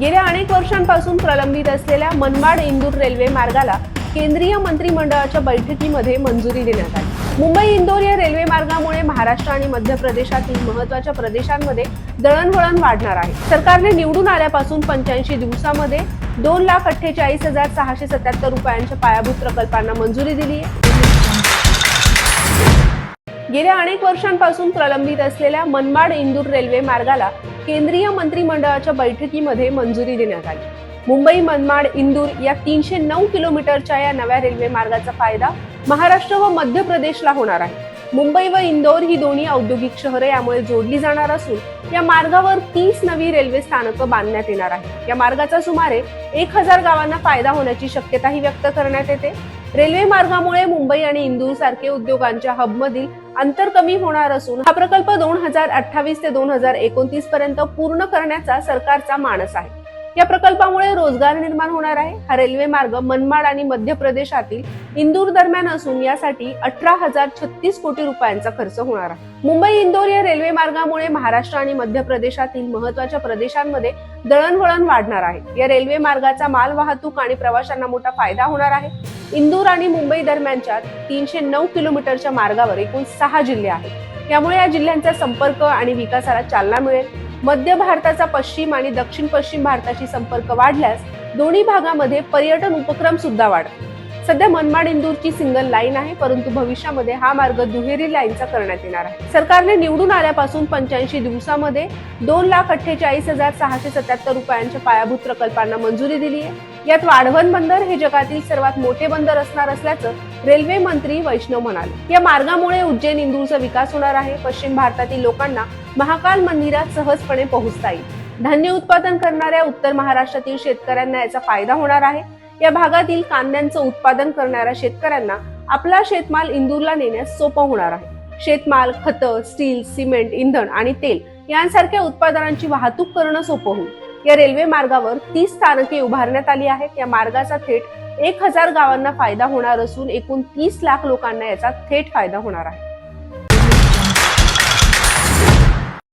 गेल्या अनेक वर्षांपासून प्रलंबित असलेल्या मनमाड इंदूर रेल्वे मार्गाला केंद्रीय मंत्रिमंडळाच्या बैठकीमध्ये मंजुरी देण्यात आली. मुंबई इंदोर या रेल्वे मार्गामुळे महाराष्ट्र आणि मध्य प्रदेशातील महत्त्वाच्या प्रदेशांमध्ये दळणवळण वाढणार आहे. सरकारने निवडून आल्यापासून पंच्याऐंशी दिवसामध्ये दोन लाख अठ्ठेचाळीस हजार सहाशे सत्याहत्तर रुपयांच्या पायाभूत प्रकल्पांना मंजुरी दिली आहे. गेल्या अनेक वर्षांपासून प्रलंबित असलेल्या मनमाड इंदूर रेल्वे मार्गाला केंद्रीय मंत्रिमंडळाच्या बैठकीमध्ये मंजुरी देण्यात आली. मुंबई मनमाड इंदूर या तीनशे नऊ किलोमीटरच्या या नव्या रेल्वे मार्गाचा फायदा महाराष्ट्र व मध्य प्रदेशला होणार आहे. मुंबई व इंदोर ही दोन्ही औद्योगिक शहरे यामुळे जोडली जाणार असून या मार्गावर तीस नवी रेल्वे स्थानकं बांधण्यात येणार आहे या मार्गाचा सुमारे एक हजार गावांना फायदा होण्याची शक्यताही व्यक्त करण्यात येते. रेल्वे मार्गामुळे मुंबई आणि इंदूर सारखे उद्योगांच्या हबमधील अंतर कमी होणार असून हा प्रकल्प दोन हजार अठ्ठावीस ते दोन हजार एकोणतीस पर्यंत पूर्ण करण्याचा सरकारचा मानस आहे. या प्रकल्पामुळे रोजगार निर्माण होणार आहे. हा रेल्वे मार्ग मनमाड आणि मध्य प्रदेशातील इंदूर दरम्यान असून यासाठी अठरा हजार छत्तीस कोटी रुपयांचा खर्च होणार आहे. मुंबई इंदोर या रेल्वे मार्गामुळे महाराष्ट्र आणि मध्य प्रदेशातील महत्त्वाच्या प्रदेशांमध्ये दळणवळण वाढणार आहे. या रेल्वे मार्गाचा माल वाहतूक आणि प्रवाशांना मोठा फायदा होणार आहे. इंदूर आणि मुंबई दरम्यानच्या तीनशे नऊ किलोमीटरच्या मार्गावर एकूण सहा जिल्हे आहेत. त्यामुळे या जिल्ह्यांचा संपर्क आणि विकासाला चालना मिळेल. मध्य भारताचा पश्चिम आणि दक्षिण पश्चिम भारताशी संपर्क वाढल्यास दोन्ही भागामध्ये पर्यटन उपक्रम सुद्धा वाढत सध्या मनमाड इंदूरची सिंगल लाईन आहे परंतु भविष्यामध्ये हा मार्ग दुहेरी लाईनचा करण्यात येणार आहे. सरकारने निवडून आल्यापासून पंच्याऐंशी दिवसामध्ये दोन लाख अठ्ठेचाळीस हजार सहाशे सत्याहत्तर रुपयांच्या पायाभूत प्रकल्पांना मंजुरी दिली आहे. यात वाढवण बंदर हे जगातील सर्वात मोठे बंदर असणार असल्याचं रेल्वे मंत्री वैष्णव म्हणाले. या मार्गामुळे उज्जैन इंदूरचा विकास होणार आहे. पश्चिम भारतातील लोकांना महाकाल मंदिरात सहजपणे पोहोचता येईल. धान्य उत्पादन करणाऱ्या उत्तर महाराष्ट्रातील शेतकऱ्यांना याचा फायदा होणार आहे. या भागातील कांद्यांचं उत्पादन करणाऱ्या शेतकऱ्यांना आपला शेतमाल इंदूरला नेण्यास सोपं होणार आहे. शेतमाल खतं स्टील सिमेंट इंधन आणि तेल यांसारख्या उत्पादनांची वाहतूक करणं सोपं होईल. या रेल्वे मार्गावर तीस स्थानके उभारण्यात आली आहेत. या मार्गाचा थेट एक हजार गावांना फायदा होणार असून एकूण तीस लाख लोकांना याचा थेट फायदा होणार आहे.